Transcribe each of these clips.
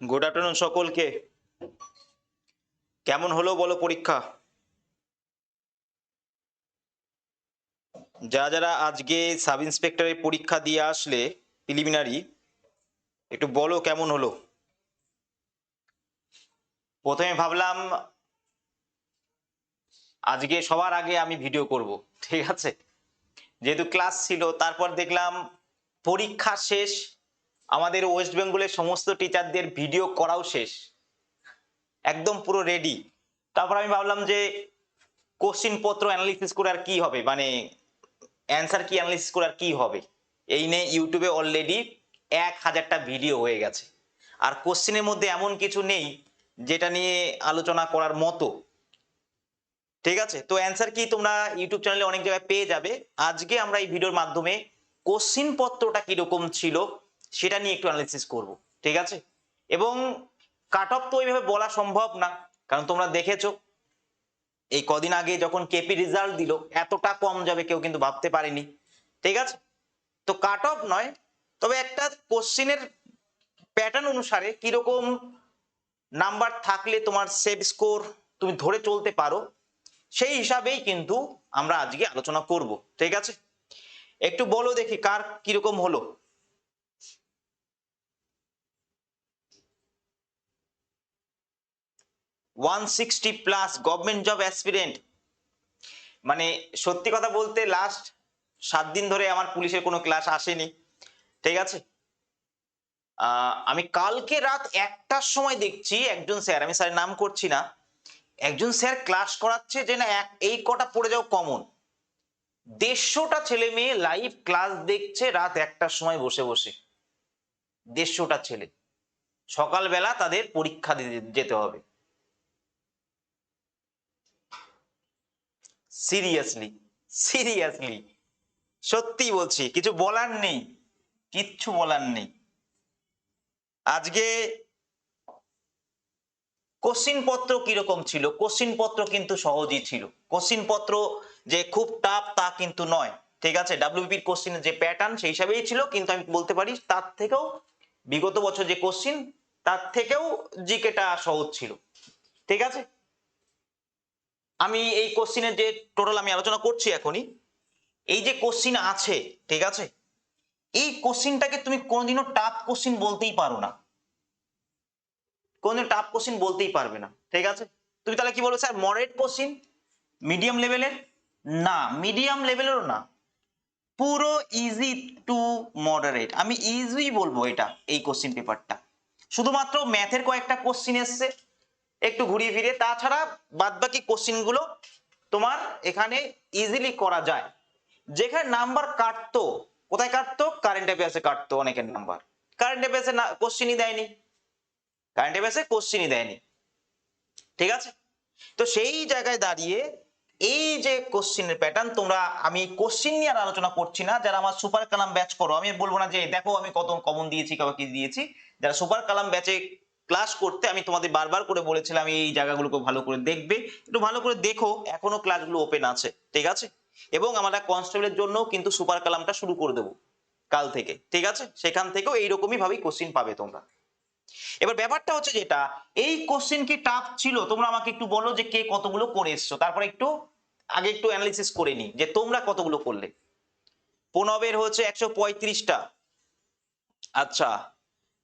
Good afternoon সকলকে। কেমন হলো বলো পরীক্ষা? যারা যারা আজকে সাব ইন্সপেক্টরের পরীক্ষা দিয়ে আসলে প্রিলিমিনারি একটু বলো কেমন হলো? প্রথমে ভাবলাম, আজকে সবার আগে আমি ভিডিও করব, ঠিক আছে? যেহেতু ক্লাস ছিল, তারপর দেখলাম পরীক্ষা শেষ, আমাদের ওয়েস্ট বেঙ্গলের সমস্ত টিচারদের ভিডিও করাও শেষ, একদম পুরো রেডি তারপর আমি ভাবলাম যে কোশ্চিন পত্র অ্যানালিসিস করে আর কি হবে? মানে অ্যান্সার কি অ্যানালিসিস করে আর কি হবে? এই নিয়ে ইউটিউবে অলরেডি এক হাজারটা ভিডিও হয়ে গেছে। আর কোশ্চিনের মধ্যে এমন কিছু নেই, যেটা নিয়ে আলোচনা করার মতো। ঠিক আছে? তো অ্যান্সার কি তোমরা ইউটিউব চ্যানেলে অনেক জায়গায় পেয়ে যাবে। আজকে আমরা এই ভিডিওর মাধ্যমে কোশ্চিন পত্রটা কীরকম ছিল, সেটা নিয়ে একটু অ্যানালিসিস করব। ঠিক আছে? এবং কাট অফ তো ওইভাবে বলা সম্ভব না, কারণ তোমরা দেখেছ, এই কদিন আগে যখন কেপি রেজাল্ট দিল, এতটা কম যাবে কেউ কিন্তু ভাবতে পারেনি। ঠিক আছে? তো কাট অফ নয় তবে একটা কোশ্চিনের প্যাটার্ন অনুসারে কীরকম নাম্বার থাকলে তোমার সেভ স্কোর তুমি ধরে চলতে পারো, সেই হিসাবেই কিন্তু আমরা আজকে আলোচনা করব, ঠিক আছে? একটু বলো দেখি কার কীরকম হলো। One sixty plus government job aspirant মানে সত্যি কথা বলতে লাস্ট সাত দিন ধরে আমার পুলিশের কোনো ক্লাস আসেনি। ঠিক আছে? আমি কালকে রাত একটার সময় দেখছি, একজন স্যার, আমি স্যারের নাম করছি না, একজন স্যার ক্লাস করাচ্ছে যে না, এক, এই কটা পড়ে যাও কমন। দেড়শোটা ছেলে মেয়ে লাইভ ক্লাস দেখছে রাত একটার সময় বসে বসে। দেড়শোটা ছেলে। সকালবেলা তাদের পরীক্ষা দিতে যেতে হবে। সিরিয়াসলি সিরিয়াসলি সত্যি বলছি, কিছু বলার নেই। কিচ্ছু বলার নেই। আজকে কোশ্চিন পত্র কীরকম ছিল? কোশ্চিন পত্র কিন্তু সহজই ছিল। কোশ্চিন পত্র যে খুব টাফ তা কিন্তু নয়, ঠিক আছে? ডাব্লিউবিপির কোশ্চিনের যে প্যাটার্ন সেই হিসাবেই ছিল, কিন্তু আমি বলতে পারি তার থেকেও বিগত বছর যে কোশ্চিন, তার থেকেও জিকেটা সহজ ছিল, ঠিক আছে? আমি এই কোশ্চিনের যে টোটাল আমি আলোচনা করছি এখনই, এই যে কোশ্চিন আছে, ঠিক আছে? এই কোশ্চিনটাকে তুমি কোনোদিনও টাফ কোশ্চিন বলতেই পারো না। কোনোদিন টাফ কোশ্চিন বলতেই পারবে না, ঠিক আছে? তুমি তাহলে কি বলবে স্যার মডারেট কোশ্চিন মিডিয়াম লেভেলের না মিডিয়াম লেভেলেরও না। পুরো ইজি টু মডারেট আমি ইজি বলব এটা, এই কোশ্চিন পেপারটা শুধুমাত্র ম্যাথের কয়েকটা কোশ্চিন এসছে, একটু ঘুরিয়ে ফিরে তাছাড়া বাদ বাকি কোশ্চিনগুলো তোমার এখানে ইজিলি করা যায়। যেখানে নাম্বার কাটতো কোথায় কাটতো? কারেন্ট অ্যাফেয়ার্সে কাটতো অনেকের নাম্বার কারেন্ট অ্যাফেয়ার্সে কোশ্চিনই দেয়নি। কারেন্ট অ্যাফেয়ার্সে কোশ্চিনই দেয়নি। ঠিক আছে? তো সেই জায়গায় দাঁড়িয়ে এই যে কোশ্চিনের প্যাটার্ন তোমরা, আমি কোশ্চিন নিয়ে আর আলোচনা করছি না। যারা আমার সুপার কালাম ব্যাচ করো, আমি বলব না যে, দেখো, আমি কত কমন দিয়েছি কাউকে কি দিয়েছি। যারা সুপার কালাম ব্যাচে ক্লাস করতে, আমি তোমাদের বারবার করে বলেছিলাম, এই জায়গাগুলোকে ভালো করে দেখবে। একটু ভালো করে দেখো, এখনও ক্লাসগুলো ওপেন আছে। ঠিক আছে? এবং আমরা কনস্টেবলের জন্য কিন্তু সুপার কালামটা শুরু করে দেবো কাল থেকে, ঠিক আছে? সেখান থেকেও এইরকমই ভাবেই কোশ্চিন পাবে তোমরা। এবার ব্যাপারটা হচ্ছে যেটা, এই কোশ্চিন কি টাফ ছিল? তোমরা আমাকে একটু বলো যে কে কতগুলো করে এসছো। তারপরে একটু, আগে একটু অ্যানালিসিস করে নি যে তোমরা কতগুলো করলে। প্রণবের হচ্ছে একশো পঁয়ত্রিশটা। আচ্ছা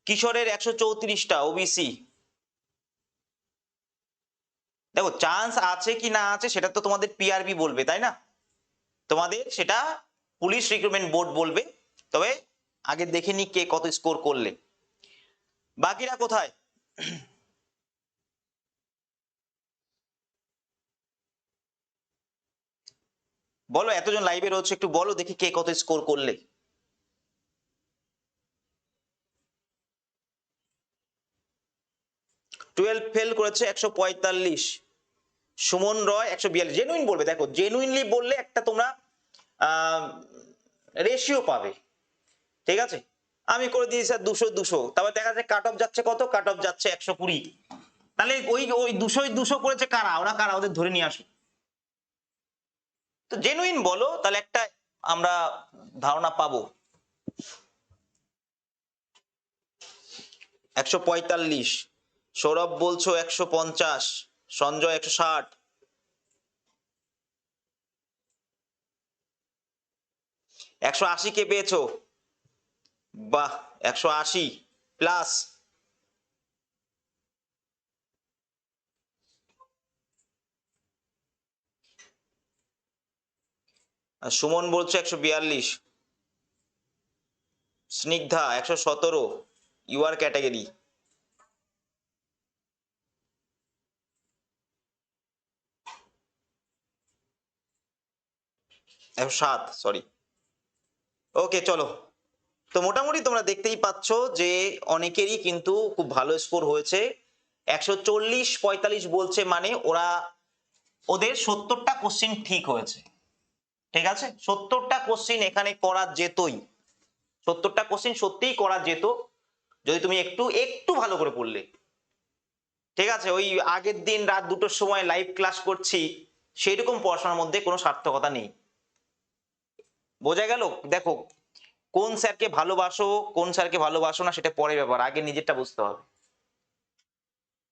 কিশোরের একশো চৌত্রিশটা ওবিসি দেখো চান্স আছে কি না আছে, সেটা তো তোমাদের পিআরবি বলবে, তাই না? তোমাদের সেটা পুলিশ রিক্রুটমেন্ট বোর্ড বলবে। তবে আগে দেখে নি কে কত স্কোর করলে। বাকিরা কোথায়? বলো, এতজন লাইভে রয়েছে, একটু বলো, দেখি কে কত স্কোর করলে। টুয়েলভ ফেল করেছে, একশো পঁয়তাল্লিশ। সুমন রয় একশো বিয়াল্লিশ। জেনুইন বলবে, দেখো জেনুইনলি বললে একটা তোমরা রেশিও পাবে। ঠিক আছে? আমি করে দিয়েছি স্যার দুশো দুশো। তারপর দেখা যাচ্ছে কাট অফ যাচ্ছে কত? কাট অফ যাচ্ছে একশো কুড়ি। তাহলে ওই ওই দুশোই দুশো করেছে কারা? ওরা কারা? ওদের ধরে নিয়ে আসো। তো জেনুইন বলো, তাহলে একটা আমরা ধারণা পাবো। একশো পঁয়তাল্লিশ। সৌরভ বলছো একশো পঞ্চাশ। সঞ্জয় একশো ষাট। একশো আশি কে পেয়েছ? বাহ, একশো আশি প্লাস সুমন বলছে একশো বিয়াল্লিশ। স্নিগ্ধা একশো সতেরো। ইউআর ক্যাটাগরি সাত সরি ওকে চলো। তো মোটামুটি তোমরা দেখতেই পাচ্ছ যে অনেকেরই কিন্তু খুব ভালো স্কোর হয়েছে। একশো চল্লিশ পঁয়তাল্লিশ বলছে মানে ওরা ওদের সত্তরটা কোশ্চিন ঠিক হয়েছে। ঠিক আছে? সত্তরটা কোশ্চিন এখানে করা যেতই। সত্তরটা কোশ্চিন সত্যিই করা যেত। যদি তুমি একটু একটু ভালো করে পড়লে। ঠিক আছে? ওই আগের দিন রাত দুটোর সময় লাইভ ক্লাস করছি। সেই রকম পড়াশোনার মধ্যে কোনো সার্থকতা নেই। বোঝা গেল? দেখো, কোন স্যারকে ভালোবাসো, কোন স্যারকে ভালোবাসো না সেটা পরে ব্যাপার, আগে নিজেরটা বুঝতে হবে।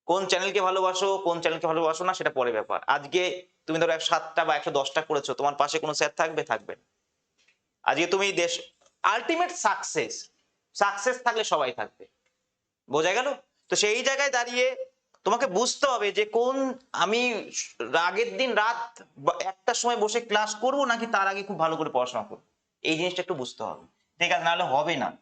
কোন চ্যানেলকে ভালোবাসো, কোন চ্যানেলকে ভালোবাসো না সেটা পরে ব্যাপার। আজকে তুমি ধরো একশো সাতটা বা একশো দশটা করেছ, তোমার পাশে কোনো স্যার থাকবে? থাকবে আজকে তুমি দেশ আলটিমেট সাকসেস সাকসেস থাকলে সবাই থাকবে। বোঝা গেল? তো সেই জায়গায় দাঁড়িয়ে তোমাকে বুঝতে হবে যে কোন আমি আগের দিন রাত একটার সময় বসে ক্লাস করব নাকি তার আগে খুব ভালো করে পড়াশোনা করব? এই জিনিসটা একটু বুঝতে হবে। ঠিক আছে, নাহলে হবে না।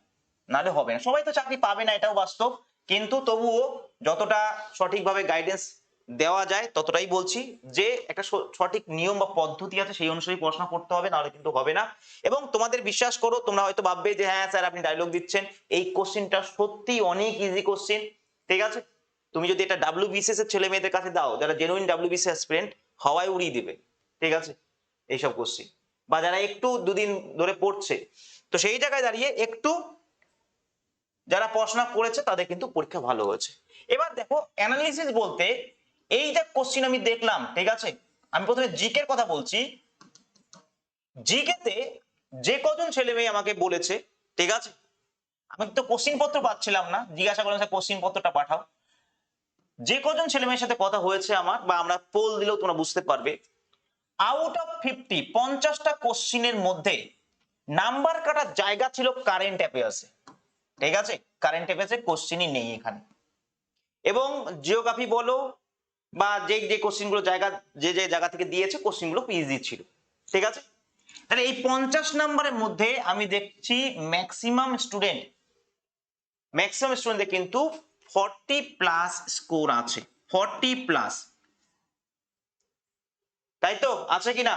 নাহলে হবে না। সবাই তো চাকরি পাবে না, এটাও বাস্তব। কিন্তু তবুও যতটা সঠিকভাবে গাইডেন্স দেওয়া যায়, ততটাই বলছি যে একটা সঠিক নিয়ম বা পদ্ধতি আছে, সেই অনুসারে পড়াশোনা করতে হবে, নাহলে কিন্তু হবে না। এবং তোমাদের বিশ্বাস করো, তোমরা হয়তো ভাববে যে হ্যাঁ স্যার আপনি ডায়লগ দিচ্ছেন। এই কোশ্চেনটা সত্যি অনেক ইজি কোশ্চেন ঠিক আছে? তুমি যদি এটা ডাব্লিউ বিসিএস এর ছেলে মেয়েদের কাছে দাও, যারা জেনুইন ডাব্লিউ বিসিএস অ্যাসপিরেন্ট হাওয়ায় উড়িয়ে দিবে। ঠিক আছে? এইসব কোশ্চেন বা যারা একটু দুদিন ধরে পড়ছে, তো সেই জায়গায় দাঁড়িয়ে একটু যারা পড়াশোনা করেছে, তাদের কিন্তু পরীক্ষা ভালো হয়েছে। এবার দেখো অ্যানালিসিস বলতে এই যে কোশ্চিন আমি দেখলাম, ঠিক আছে? আমি প্রথমে জিকের কথা বলছি। জিকেতে যে কজন ছেলে মেয়ে আমাকে বলেছে, ঠিক আছে? আমি তো কোশ্চিন পত্র পাচ্ছিলাম না। জিজ্ঞাসা করলাম কোশ্চিন পত্রটা পাঠাও। যে কজন ছেলে মেয়ের সাথে কথা হয়েছে আমার বা আমরা পোল দিলেও তোমরা বুঝতে পারবে আউট অফ ফিফটি পঞ্চাশটা কোশ্চিনের মধ্যে নাম্বার কাটার জায়গা ছিল কারেন্ট অ্যাফেয়ার্সে ঠিক আছে? কারেন্ট অ্যাফেয়ার্সে কোশ্চিনই নেই এখানে। এবং জিওগ্রাফি বলো বা যে যে কোশ্চিনগুলো জায়গা, যে যে জায়গা থেকে দিয়েছে কোশ্চিনগুলো ইজি ছিল। ঠিক আছে? তাহলে এই পঞ্চাশ নাম্বারের মধ্যে আমি দেখছি ম্যাক্সিমাম স্টুডেন্ট ম্যাক্সিমাম স্টুডেন্টদের কিন্তু ফর্টি প্লাস স্কোর আছে ফর্টি প্লাস তাই তো? আছে কিনা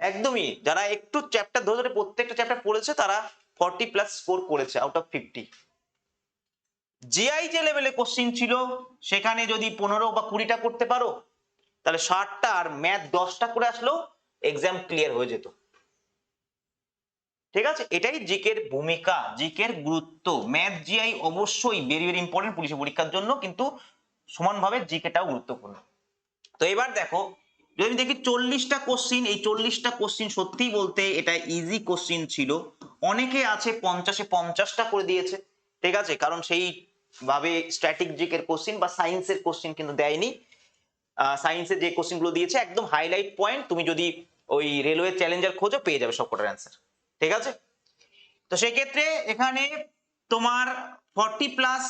একদমই। যারা একটু চ্যাপ্টার ধরে ধরে প্রত্যেকটা চ্যাপ্টার পড়েছে, তারা ফর্টি প্লাস স্কোর করেছে আউট অফ ফিফটি জিআই যে লেভেলে কোশ্চিন ছিল, সেখানে যদি পনেরো বা কুড়িটা করতে পারো, তাহলে ষাটটা আর ম্যাথ দশটা করে আসলেও এক্সাম ক্লিয়ার হয়ে যেত। ঠিক আছে? এটাই জিকের ভূমিকা, জিকের গুরুত্ব। ম্যাথ, জিআই অবশ্যই ভেরি ভেরি ইম্পর্টেন্ট পুলিশের পরীক্ষার জন্য, কিন্তু সমানভাবে জিকেটাও গুরুত্বপূর্ণ। তো এবার দেখো, যদি দেখি চল্লিশটা কোশ্চিন এই চল্লিশটা কোশ্চিন সত্যি বলতে এটা ইজি কোশ্চিন ছিল। অনেকে আছে পঞ্চাশে পঞ্চাশটা করে দিয়েছে, ঠিক আছে? কারণ সেই ভাবে স্ট্র্যাটেজিকের কোশ্চিন বা সায়েন্সের কোশ্চিন কিন্তু দেয়নি। সায়েন্সের যে কোশ্চিনগুলো দিয়েছে, একদম হাইলাইট পয়েন্ট তুমি যদি ওই রেলওয়ে চ্যালেঞ্জার খোঁজো, পেয়ে যাবে সবকটার অ্যান্সার ঠিক আছে? তো সেক্ষেত্রে এখানে তোমার ফর্টি প্লাস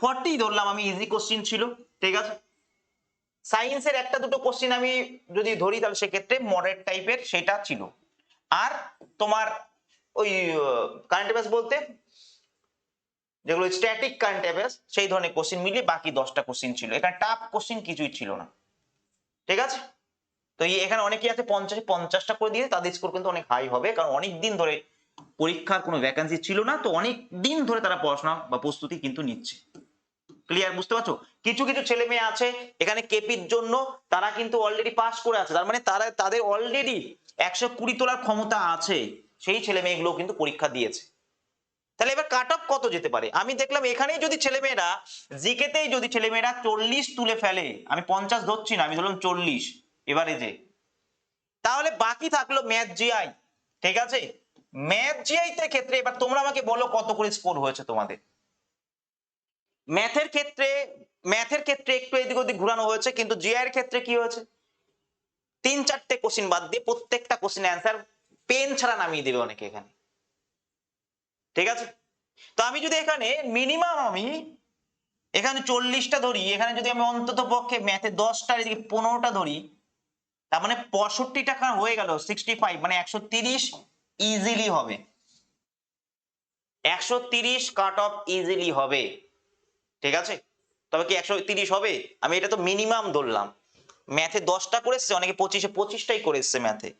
ফর্টি ধরলাম আমি ইজি কোশ্চিন ছিল, ঠিক আছে? সায়েন্সের একটা দুটো কোশ্চিন আমি যদি ধরি, তাহলে সেক্ষেত্রে মডারেট টাইপের সেটা ছিল। আর তোমার ওই কারেন্ট অ্যাফেয়ার্স বলতে, যেগুলো স্ট্যাটিক কারেন্ট অ্যাফেয়ার্স সেই ধরনের কোশ্চিন মিলিয়ে বাকি দশটা কোশ্চিন ছিল। এখানে টাফ কোশ্চিন কিছুই ছিল না। ঠিক আছে? তো এখানে অনেকেই আছে পঞ্চাশে, পঞ্চাশটা করে দিয়ে তাদের স্কোর কিন্তু অনেক হাই হবে, কারণ অনেক দিন ধরে পরীক্ষার কোনো ভ্যাকান্সি ছিল না, তো অনেক দিন ধরে তারা পড়াশোনা বা প্রস্তুতি কিন্তু নিচ্ছে। ক্লিয়ার বুঝতে পারছ? কিছু কিছু ছেলে মেয়ে আছে, এখানে কেপির জন্য তারা কিন্তু অলরেডি পাস করে আছে, তার মানে তারা, তাদের অলরেডি একশো কুড়ি তোলার ক্ষমতা আছে, সেই ছেলে মেয়েগুলো কিন্তু পরীক্ষা দিয়েছে। তাহলে এবার কাট অফ কত যেতে পারে? আমি দেখলাম এখানেই যদি ছেলেমেয়েরা জিকেতেই যদি ছেলেমেয়েরা চল্লিশ তুলে ফেলে, আমি পঞ্চাশ ধরছি না, আমি ধরলাম চল্লিশ এবারে যে। তাহলে বাকি থাকল ম্যাথ জিআই ঠিক আছে? ম্যাথ জিআই তে ক্ষেত্রে এবার তোমরা আমাকে বলো কত করে স্কোর হয়েছে তোমাদের। ম্যাথের ক্ষেত্রে ম্যাথের ক্ষেত্রে একটু এদিক ওদিক ঘুরানো হয়েছে, কিন্তু জিআই এর ক্ষেত্রে কি হয়েছে? তিন, চারটে কোশ্চিন বাদ দিয়ে প্রত্যেকটা কোশ্চিন অ্যান্সার পেন ছাড়া নামিয়ে দেবে অনেকে এখানে। ঠিক আছে? তো আমি যদি এখানে মিনিমাম আমি এখানে চল্লিশটা ধরি, এখানে যদি আমি অন্তত পক্ষে ম্যাথে দশটা, এদিকে পনেরোটা ধরি তার মানে পঁয়ষট্টি টাকা হয়ে গেল সিক্সটি ফাইভ মানে একশো তিরিশ ইজিলি হবে। একশো তিরিশ কাট অফ ইজিলি হবে। ঠিক আছে? তবে কি একশো তিরিশ হবে? আমি এটা তো মিনিমাম ধরলাম। ম্যাথে দশটা করে এসছে, অনেকে পঁচিশে, পঁচিশটাই করে এসছে ম্যাথে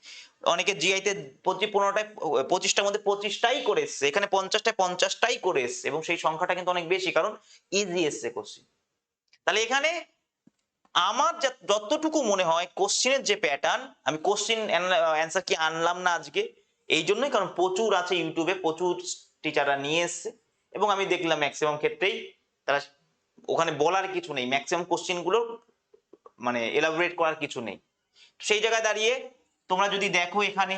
অনেকে জিআইতে পঁচিশ পনেরোটায়, পঁচিশটার মধ্যে পঁচিশটাই করে এসছে। এখানে পঞ্চাশটায় পঞ্চাশটাই করে এসছে এবং সেই সংখ্যাটা কিন্তু অনেক বেশি, কারণ ইজি এসছে কোশ্চিন তাহলে এখানে আমার যতটুকু মনে হয় কোশ্চিনের যে প্যাটার্ন আমি কোশ্চিন অ্যান্সার কি আনলাম না আজকে, এই জন্যই কারণ প্রচুর আছে ইউটিউবে, প্রচুর টিচাররা নিয়ে এসছে। এবং আমি দেখলাম ম্যাক্সিমাম ক্ষেত্রেই তারা ওখানে বলার কিছু নেই ম্যাক্সিমাম কোশ্চিনগুলো মানে এলাবোরেট করার কিছু নেই। সেই জায়গায় দাঁড়িয়ে তোমরা যদি দেখো এখানে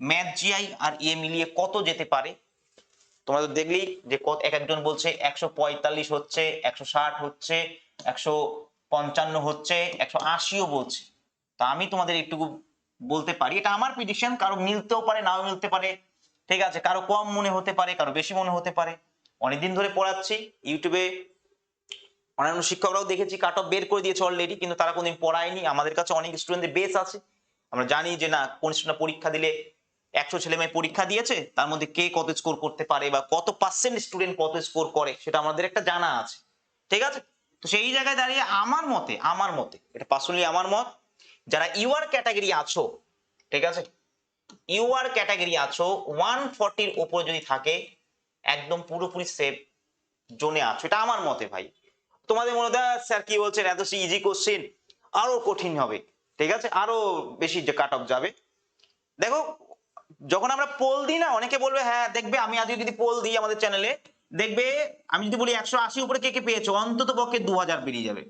ম্যাথ জিআই আর ইয়ে মিলিয়ে কত যেতে পারে, তোমরা তো দেখলেই যে কত এক একজন বলছে একশো পঁয়তাল্লিশ হচ্ছে, একশো ষাট হচ্ছে, একশো পঞ্চান্ন হচ্ছে, একশো আশিও বলছে। তা আমি তোমাদের একটুকু বলতে পারি, এটা আমার প্রিডিকশন কারও মিলতেও পারে, নাও মিলতে পারে। ঠিক আছে, কারও কম মনে হতে পারে, কারও বেশি মনে হতে পারে। অনেকদিন ধরে পড়াচ্ছি ইউটিউবে অন্যান্য শিক্ষকরাও দেখেছি কাট অফ বের করে দিয়েছে অলরেডি কিন্তু তারা কোনদিন পড়ায়নি। আমাদের কাছে অনেক স্টুডেন্টদের বেস আছে। আমরা জানি যে না, কোন স্টুডেন্ট পরীক্ষা দিলে একশো ছেলে মেয়ে পরীক্ষা দিয়েছে, তার মধ্যে কে কত স্কোর করতে পারে বা কত পার্সেন্ট স্টুডেন্ট কত স্কোর করে, সেটা আমাদের একটা জানা আছে। ঠিক আছে? তো সেই জায়গায় দাঁড়িয়ে আমার মতে আমার মতে, এটা পার্সোনালি আমার মত, যারা ইউআর ক্যাটাগরি আছো, ঠিক আছে? ইউআর ক্যাটাগরি আছো ওয়ান ফর্টির উপরে যদি থাকে, একদম পুরোপুরি সেফ জোনে আছো। এটা আমার মতে ভাই। তোমাদের মনে হয়, স্যার, কি বলছেন? এত ইজি কোশ্চেন আরও কঠিন হবে, ঠিক আছে? আরও বেশি যে কাট অফ যাবে। দেখো, যখন আমরা পোল দিই না, অনেকে বলবে হ্যাঁ দেখবে, আমি আজকে যদি পোল দিই আমাদের চ্যানেলে দেখবে, আমি যদি বলি একশো আশি উপরে কে কে পেয়েছ, অন্তত পক্ষে দু হাজার বেরিয়ে যাবে।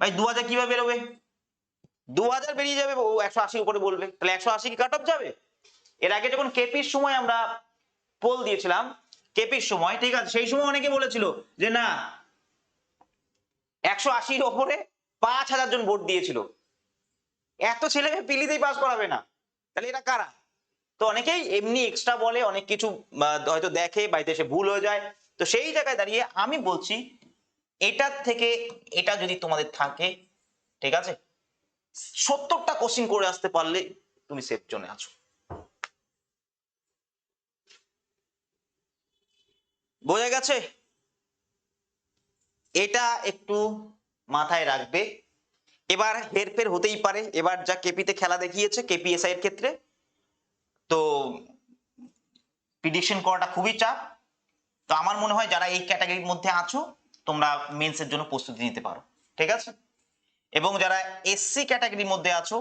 ভাই দু হাজার কীভাবে বেরোবে? দু হাজার বেরিয়ে যাবে, ও একশো আশি উপরে বলবে। তাহলে একশো আশি কি কাট অফ যাবে? এর আগে যখন কেপির সময় আমরা পোল দিয়েছিলাম কেপির সময়, ঠিক আছে, সেই সময় অনেকে বলেছিল যে না, একশো আশির ওপরে পাঁচ হাজার জন ভোট দিয়েছিল। এত ছেলে মেয়ে পিলিতেই পাস করাবে না। তাহলে এটা কারা? তো অনেকেই এমনি এক্সট্রা বলে, অনেক কিছু হয়তো দেখে, বাড়িতে এসে ভুল হয়ে যায়। তো সেই জায়গায় দাঁড়িয়ে আমি বলছি, এটার থেকে এটা যদি তোমাদের থাকে, ঠিক আছে? সত্তরটা কোশ্চিন করে আসতে পারলে তুমি সেফ জোনে আছো। বোঝা গেছে? এটা একটু মাথায় রাখবে। এবার হেরফের হতেই পারে। এবার যা কেপিতে খেলা দেখিয়েছে কেপিএসআই এর ক্ষেত্রে, তো প্রিডিকশন করাটা খুবই চাপ। তো আমার মনে হয় যারা এই ক্যাটাগরির মধ্যে আছো, তোমরা মেন্সের জন্য প্রস্তুতি নিতে পারো, ঠিক আছে? এবং যারা এসসি ক্যাটাগরির মধ্যে আছো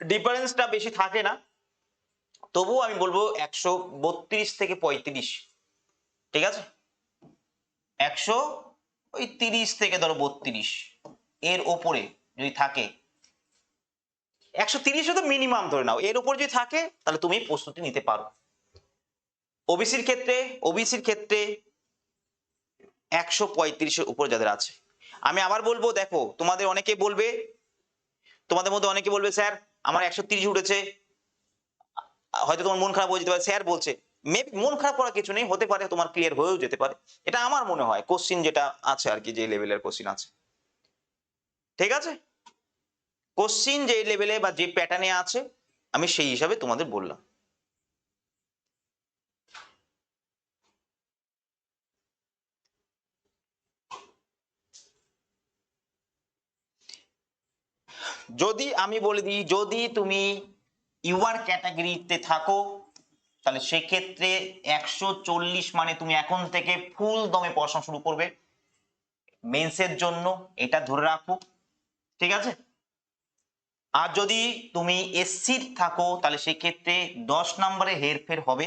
ডিফারেন্সটা বেশি থাকে না, তবুও আমি বলব একশো বত্রিশ থেকে পঁয়ত্রিশ, ঠিক আছে? একশো ওই তিরিশ থেকে ধরো বত্রিশ, এর ওপরে যদি থাকে, একশো তিরিশ তো মিনিমাম ধরে নাও, এর উপর যদি থাকে, তাহলে তুমি প্রস্তুতি নিতে পারো। ওবিসির ক্ষেত্রে ওবিসির ক্ষেত্রে একশো পঁয়ত্রিশের উপর যাদের আছে। আমি আবার বলব, দেখো, তোমাদের অনেকে বলবে, তোমাদের মধ্যে অনেকে বলবে, স্যার, আমার একশো তিরিশ উঠেছে। হয়তো তোমার মন খারাপ হয়ে যেতে পারে। স্যার বলছে মেবি মন খারাপ করার কিছু নেই, হতে পারে তোমার ক্লিয়ার হয়েও যেতে পারে। এটা আমার মনে হয় কোশ্চিন যেটা আছে আর কি, যে লেভেলের কোশ্চিন আছে। ঠিক আছে? কোশ্চিন যে লেভেলে বা যে প্যাটার্নে আছে, আমি সেই হিসাবে তোমাদের বললাম। যদি আমি বলে দিই, যদি তুমি ইউআর ক্যাটাগরিতে থাকো, তাহলে সেক্ষেত্রে একশো চল্লিশ মানে তুমি এখন থেকে ফুল দমে পড়াশোনা শুরু করবে। মেন্সের জন্য এটা ধরে রাখো, ঠিক আছে? আর যদি তুমি এসসির থাকো, তাহলে সেক্ষেত্রে দশ নম্বরে হেরফের হবে।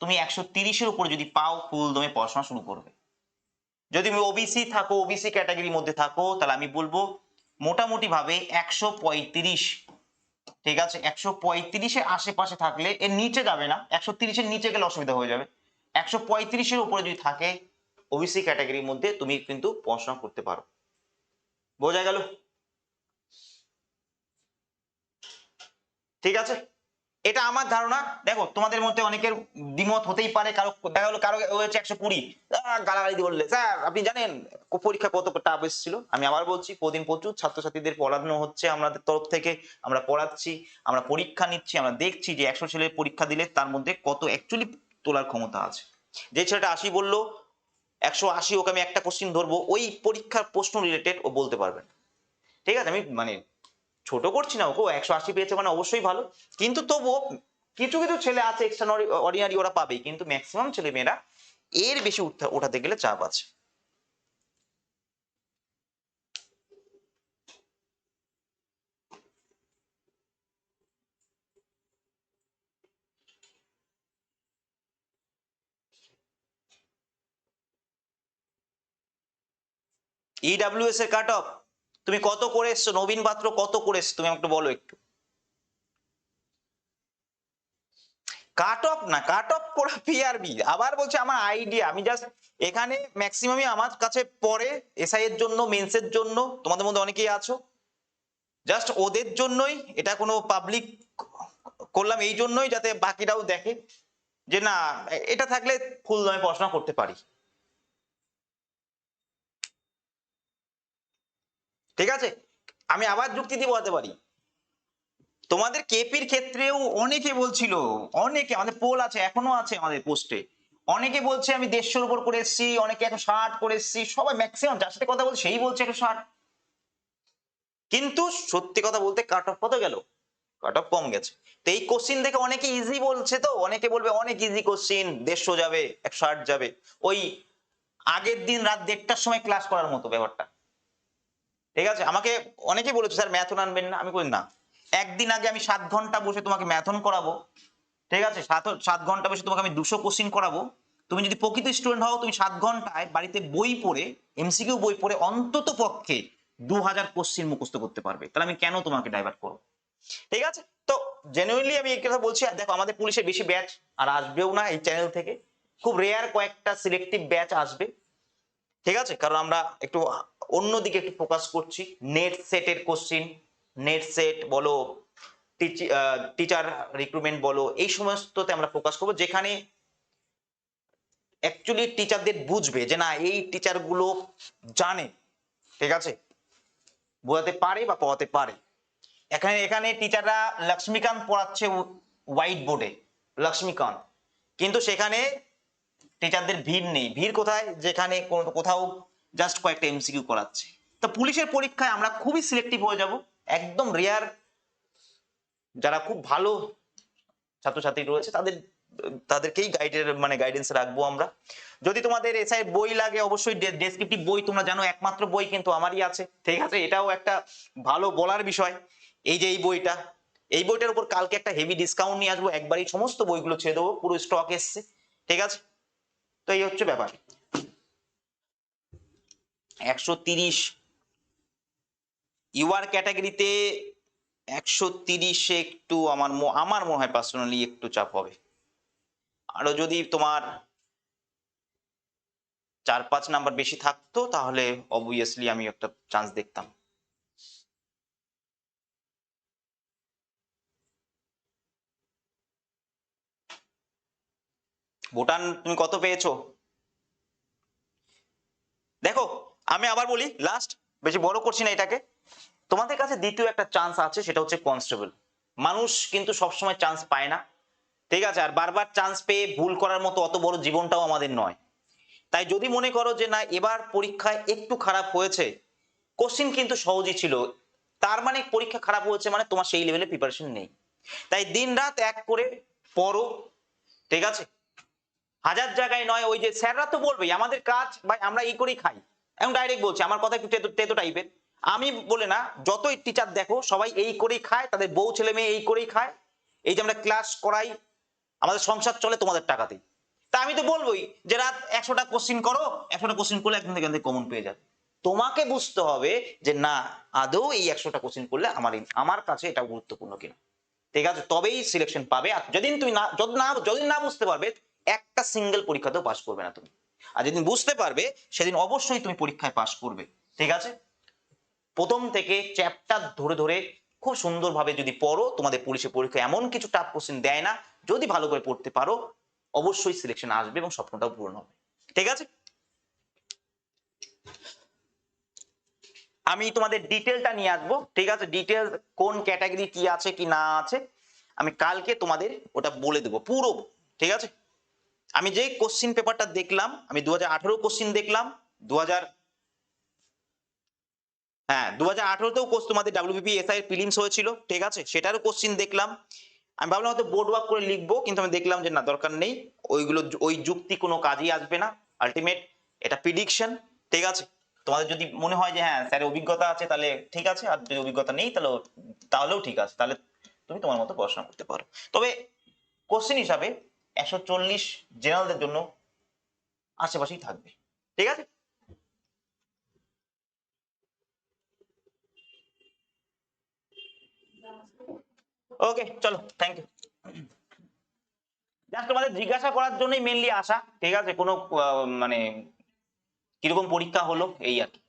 তুমি একশো তিরিশের উপরে যদি পাও ফুল দমে পড়াশোনা শুরু করবে। যদি তুমি ওবিসি থাকো ওবিসি ক্যাটাগরির মধ্যে থাকো, তাহলে আমি বলব মোটামুটি ভাবে একশো পঁয়ত্রিশ, ঠিক আছে? একশো পঁয়ত্রিশের আশেপাশে থাকলে এর নিচে যাবে না। একশো তিরিশের নিচে গেলে অসুবিধা হয়ে যাবে। একশো পঁয়ত্রিশের উপরে যদি থাকে ওবিসি ক্যাটাগরির মধ্যে তুমি কিন্তু পড়াশোনা করতে পারো। বোঝা গেল? ঠিক আছে? এটা আমার ধারণা। দেখো, তোমাদের মধ্যে অনেকের দ্বিমত হতেই পারে, কারও দেখা গেলো কারও হয়েছে একশো কুড়ি। গালাগালি দিয়ে বললে। স্যার, আপনি জানেন পরীক্ষা কত টাফ এসেছিল? আমি আবার বলছি প্রদিন প্রচুর ছাত্রছাত্রীদের পড়ানো হচ্ছে। আমাদের তরফ থেকে আমরা পড়াচ্ছি, আমরা পরীক্ষা নিচ্ছি, আমরা দেখছি যে একশো ছেলে পরীক্ষা দিলে তার মধ্যে কত অ্যাকচুয়ালি তোলার ক্ষমতা আছে। যে ছেলেটা আশি বলল, একশো আশি, ওকে আমি একটা কোশ্চিন ধরবো, ওই পরীক্ষার প্রশ্ন রিলেটেড ও বলতে পারবে না। ঠিক আছে? আমি মানে ছোট করছি না ওকে একশো আশি পেয়েছে মানে অবশ্যই ভালো। কিন্তু তবুও কিছু কিছু ছেলে আছে এক্সট্রা অর্ডিনারি ওরা পাবেই, কিন্তু ম্যাক্সিমাম ছেলে মেয়েরা এর বেশি ওঠাতে গেলে চাপ আছে। ইডাব্লিউএস এর কাট অফ তুমি কত করে এসছো? নবীন পাত্র কত করে এসছো? তুমি একটু বলো একটু। কাট অফ না কাট অফ করা পিআরবি আবার বলছে আমার আইডিয়া আমি জাস্ট এখানে ম্যাক্সিমামই আমার কাছে পড়ে এসআই এর জন্য মেন্সের জন্য, তোমাদের মধ্যে অনেকেই আছো। জাস্ট ওদের জন্যই, এটা কোনো পাবলিক করলাম এই জন্যই যাতে বাকিরাও দেখে যে না, এটা থাকলে ফুল দমে পড়াশোনা করতে পারি। ঠিক আছে? আমি আবার যুক্তি দিয়ে বলতে পারি। তোমাদের কেপির ক্ষেত্রেও অনেকে বলছিল, অনেকে, আমাদের পোল আছে, এখনও আছে আমাদের পোস্টে অনেকে বলছে, আমি দেড়শোর উপর করে এসেছি, অনেকে একশো ষাট করে এসেছি, সবাই ম্যাক্সিমাম যার সাথে কথা বলছে, সেই বলছে একশো ষাট। কিন্তু সত্যি কথা বলতে কাট অফ কত গেল? কাট অফ কম গেছে। তো এই কোশ্চিন দেখে অনেকে ইজি বলছে তো? অনেকে বলবে, অনেক ইজি কোশ্চিন দেড়শো যাবে, একশো ষাট যাবে। ওই আগের দিন রাত দেড়টার সময় ক্লাস করার মতো ব্যাপারটা। ঠিক আছে? আমাকে অনেকে বলেছে, স্যার ম্যাথন আনবেন না। আমি বলি, না। একদিন আগে আমি সাত ঘণ্টা বসে তোমাকে ম্যাথন করাবো। ঠিক আছে? সাত সাত ঘণ্টা বসে তোমাকে আমি দুশো কোশ্চিন করাবো। তুমি যদি প্রকৃত স্টুডেন্ট হও, তুমি সাত ঘন্টায় বাড়িতে বই পড়ে এমসিকিউ বই পড়ে অন্তত পক্ষে দু হাজার কোশ্চিন মুখস্থ করতে পারবে। তাহলে আমি কেন তোমাকে ডাইভার্ট করব? ঠিক আছে? তো জেনুইনলি আমি এই কথা বলছি, আর দেখো, আমাদের পুলিশের বেশি ব্যাচ আর আসবেও না এই চ্যানেল থেকে। খুব রেয়ার কয়েকটা সিলেক্টিভ ব্যাচ আসবে। ঠিক আছে? কারণ আমরা একটু অন্যদিকে একটু ফোকাস করছি। নেট সেটের কোশ্চিন নেট সেট বলো টিচার রিক্রুটমেন্ট বলো, এই সমস্ততে আমরা ফোকাস করব। যেখানে অ্যাকচুয়ালি টিচারদের বুঝবে যে না, এই টিচারগুলো জানে, ঠিক আছে? বোঝাতে পারে বা পড়াতে পারে। এখানে এখানে টিচাররা লক্ষ্মীকান্ত পড়াচ্ছে হোয়াইট বোর্ডে লক্ষ্মীকান্ত। কিন্তু সেখানে টিচারদের ভিড় নেই। ভিড় কোথায়? যেখানে কোথাও জাস্ট কয়েকটা এমসিকিউ করাচ্ছে। তো পুলিশের পরীক্ষায় আমরা খুবই সিলেক্টিভ হয়ে যাব। একদম রেয়ার যারা খুব ভালো ছাত্রছাত্রী রয়েছে, তাদের, তাদেরকেই গাইডের মানে গাইডেন্স রাখব আমরা। যদি তোমাদের এসআই বই লাগে, অবশ্যই ডেসক্রিপটিভ বই, তোমরা জানো একমাত্র বই কিন্তু আমারই আছে। ঠিক আছে? এটাও একটা ভালো বলার বিষয়। এই যে এই বইটা, এই বইটার উপর কালকে একটা হেভি ডিসকাউন্ট নিয়ে আসব। একবারই সমস্ত বইগুলো ছেড়ে দেবো। পুরো স্টক এসছে। ঠিক আছে? তো এই হচ্ছে ব্যাপার। একশো তিরিশ ইউআর ক্যাটাগরিতে একশো তিরিশে একটু আমার আমার মনে হয় পার্সোনালি একটু চাপ হবে। আরও যদি তোমার চার পাঁচ নাম্বার বেশি থাকতো, তাহলে অবভিয়াসলি আমি একটা চান্স দেখতাম। ভুটান, তুমি কত পেয়েছ? দেখো, আমি আবার বলি লাস্ট বেশি বড় করছি না এটাকে। তোমাদের কাছে দ্বিতীয় একটা চান্স আছে, সেটা হচ্ছে কনস্টেবল মানুষ কিন্তু সবসময় চান্স পায় না। ঠিক আছে, আর বারবার চান্স পেয়ে ভুল করার মতো অত বড় জীবনটাও আমাদের নয়। তাই যদি মনে করো যে না, এবার পরীক্ষায় একটু খারাপ হয়েছে কোশ্চিন কিন্তু সহজই ছিল। তার মানে পরীক্ষা খারাপ হয়েছে মানে তোমার সেই লেভেলে প্রিপারেশন নেই। তাই দিন রাত এক করে পড়ো, ঠিক আছে? হাজার জায়গায় নয়, ওই যে স্যাররা তো বলবেই, আমাদের কাজ ভাই আমরা এই করেই খাই। এখন ডাইরেক্ট বলছি, আমার কথা একটু তেতো টাইপের আমি বলে না, যতই টিচার দেখো, সবাই এই করেই খায়, তাদের বউ ছেলে মেয়ে এই করেই খায়। এই যে আমরা ক্লাস করাই, আমাদের সংসার চলে তোমাদের টাকাতেই। তা আমি তো বলবোই যে রাত একশোটা কোশ্চিন করো, একশোটা কোশ্চিন করলে একদিন থেকে কমন পেয়ে যাবে। তোমাকে বুঝতে হবে যে না, আদৌ এই একশোটা কোশ্চিন করলে আমার আমার কাছে এটা গুরুত্বপূর্ণ কিনা। ঠিক আছে? তবেই সিলেকশন পাবে। আর যেদিন তুমি না যদি না যদি না বুঝতে পারবে একটা সিঙ্গেল পরীক্ষাতেও পাশ করবে না তুমি। আর যেদিন বুঝতে পারবে, সেদিন অবশ্যই তুমি পরীক্ষায় পাশ করবে। ঠিক আছে? প্রথম থেকে চ্যাপ্টার ধরে ধরে খুব সুন্দরভাবে যদি পড়ো, তোমাদের পুলিশের পরীক্ষা এমন কিছু টাফ কোশ্চেন দেয় না, যদি ভালো করে পড়তে পারো, অবশ্যই সিলেকশন আসবে এবং স্বপ্নটাও পূরণ হবে। ঠিক আছে? আমি তোমাদের ডিটেলটা নিয়ে আসব। ঠিক আছে? ডিটেল কোন ক্যাটাগরি কি আছে, কি না আছে, আমি কালকে তোমাদের ওটা বলে দেবো, পুরো। ঠিক আছে? আমি যে কোশ্চিন পেপারটা দেখলাম, আমি দু হাজার আঠারো কোশ্চিন দেখলাম দু হাজার হ্যাঁ দু হাজার আঠারোতেও কোর্স তোমাদের ডাব্লিউবিপি এসআই প্রিলিমস হয়েছিল, ঠিক আছে? সেটারও কোশ্চিন দেখলাম। আমি ভাবলাম হয়তো বোর্ড ওয়ার্ক করে লিখব, কিন্তু আমি দেখলাম যে না, দরকার নেই। ওইগুলো ওই যুক্তি কোনো কাজেই আসবে না। আলটিমেট এটা প্রিডিকশন ঠিক আছে? তোমাদের যদি মনে হয় যে হ্যাঁ স্যারের অভিজ্ঞতা আছে, তাহলে ঠিক আছে। আর যদি অভিজ্ঞতা নেই, তাহলে তাহলেও ঠিক আছে। তাহলে তুমি তোমার মতো পড়াশোনা করতে পারো। তবে কোশ্চেন হিসাবে একশো চল্লিশ জেনারেলদের জন্য আশেপাশেই থাকবে। ঠিক আছে? ওকে চলো থ্যাংক ইউ তোমাদের জিজ্ঞাসা করার জন্যই মেনলি আসা, ঠিক আছে? কোনো মানে কীরকম পরীক্ষা হলো, এই আর কি।